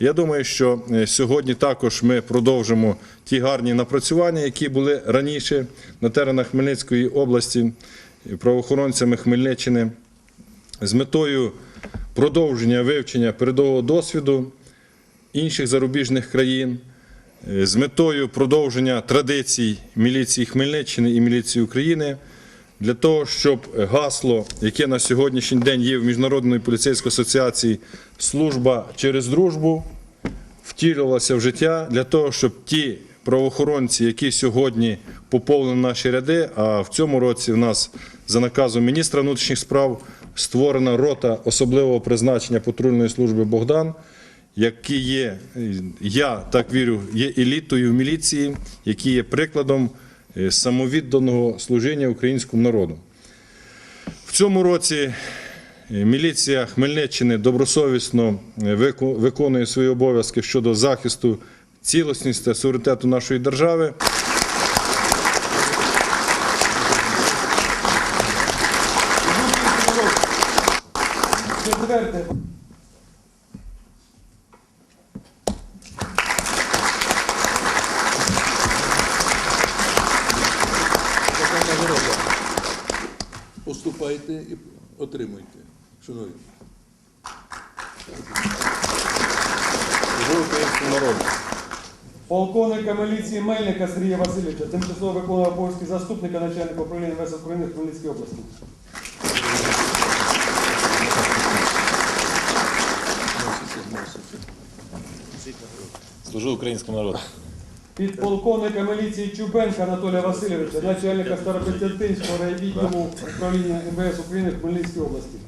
Я думаю, що е, сьогодні також ми продовжимо ті гарні напрацювання, які були раніше на теренах Хмельницької області. Правоохоронцями Хмельниччини з метою продовження вивчення передового досвіду інших зарубіжних країн, е, з метою продовження традицій міліції Хмельниччини і міліції України для того, щоб гасло, яке на сьогоднішній день є в Міжнародної поліцейської асоціації Служба через дружбу, втілювалося в життя для того, щоб ті правоохоронці, які сьогодні поповнені наші ряди, а в цьому році в нас за наказом міністра внутрішніх справ створена рота особливого призначення патрульної служби Богдан, які є, я так вірю, є елітою в міліції, які є прикладом самовідданого служіння українському народу. В цьому році е, міліція Хмельниччини добросовісно е, виконує свої обов'язки щодо захисту цілісності та суверенітету нашої держави. Четверте. Поступайте і отримуйте. Шановні. Українському народу. Полковника міліції Мельника Сергія Васильовича, тимчасово виконував обов'язки заступника начальника управління МВС України в Хмельницькій області. Служу українському народу. Підполковника міліції Чубенка Анатолія Васильовича, начальника Старокостянтинського райвідділу управління МВС України в Хмельницькій області.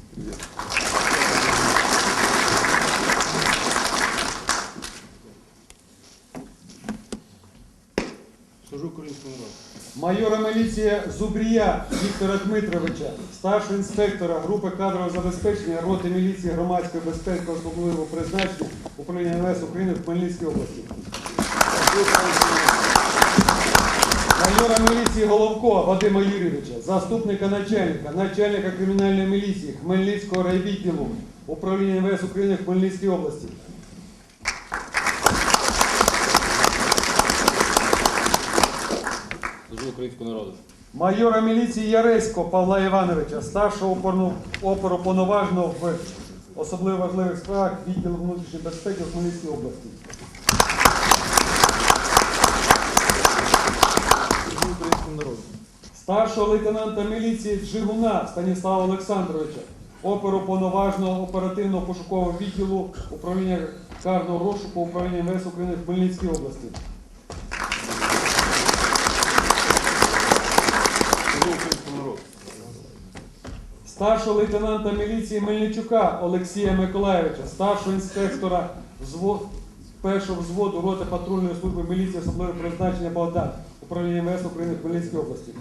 Майора міліції Зубрія Віктора Дмитровича, старшого інспектора групи кадрового забезпечення роти міліції громадської безпеки особливого призначення управління МВС України в Хмельницькій області. Майора міліції Головко Вадима Юрійовича, заступника начальника, начальника кримінальної міліції Хмельницького райвідділу управління МВС України в Хмельницькій області. Служу українському народу. Майора міліції Яресько Павла Івановича, старшого опорну- оперуповноваженого в особливо важливих справах відділу внутрішньої безпеки в Хмельницькій області. Служу українському народу. Старшого лейтенанта міліції Джигуна Станіслава Олександровича, оперуповноваженого оперативного пошукового відділу управління карного розшуку управління МВС України в Хмельницькій області. Старшого лейтенанта міліції Мельничука Олексія Миколаєвича, старшого інспектора взвод, першого взводу роти патрульної служби міліції особливого призначення Богдан, управління МВС України в Хмельницькій області.